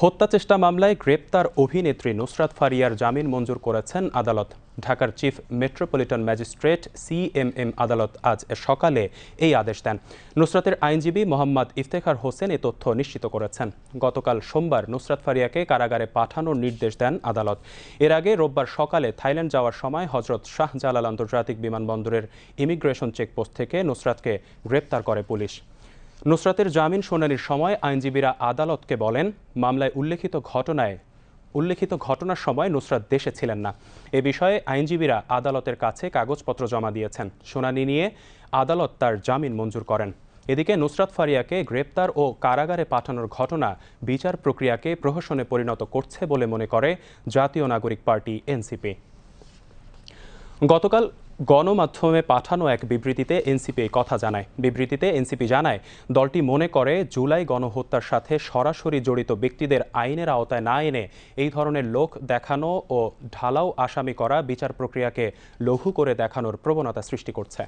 হত্যা চেষ্টা মামলায় গ্রেপ্তার অভিনেত্রী নুসরাত ফারিয়ার জামিন মঞ্জুর করেছেন আদালত। ঢাকার চিফ মেট্রোপলিটন ম্যাজিস্ট্রেট সিএমএম আদালত আজ সকালে এই আদেশ দেন। নুসরাতের আইনজীবী মোহাম্মদ ইফতেখার হোসেন এ তথ্য নিশ্চিত করেছেন। গতকাল সোমবার নুসরাত ফারিয়াকে কারাগারে পাঠানোর নির্দেশ দেন আদালত। এর আগে রোববার সকালে থাইল্যান্ড যাওয়ার সময় হজরত শাহজালাল আন্তর্জাতিক বিমানবন্দরের ইমিগ্রেশন চেকপোস্ট থেকে নুসরাতকে গ্রেপ্তার করে পুলিশ। নুসরাতের জামিন শুনানির সময় আইনজীবীরা আদালতকে বলেন, মামলায় উল্লেখিত ঘটনায়, উল্লেখিত ঘটনার সময় নুসরাত দেশে ছিলেন না। এ বিষয়ে আইনজীবীরা আদালতের কাছে কাগজপত্র জমা দিয়েছেন। শুনানি নিয়ে আদালত তার জামিন মঞ্জুর করেন। এদিকে নুসরাত ফারিয়াকে গ্রেপ্তার ও কারাগারে পাঠানোর ঘটনা বিচার প্রক্রিয়াকে প্রহসনে পরিণত করছে বলে মনে করে জাতীয় নাগরিক পার্টি এনসিপি। গতকাল গণমাধ্যমে পাঠানো এক বিবৃতিতে এনসিপি এই কথা জানায়। বিবৃতিতে এনসিপি জানায়, দলটি মনে করে জুলাই গণহত্যার সাথে সরাসরি জড়িত ব্যক্তিদের আইনের আওতায় না এনে এই ধরনের লোক দেখানো ও ঢালাও আসামি করা বিচার প্রক্রিয়াকে লঘু করে দেখানোর প্রবণতা সৃষ্টি করছে।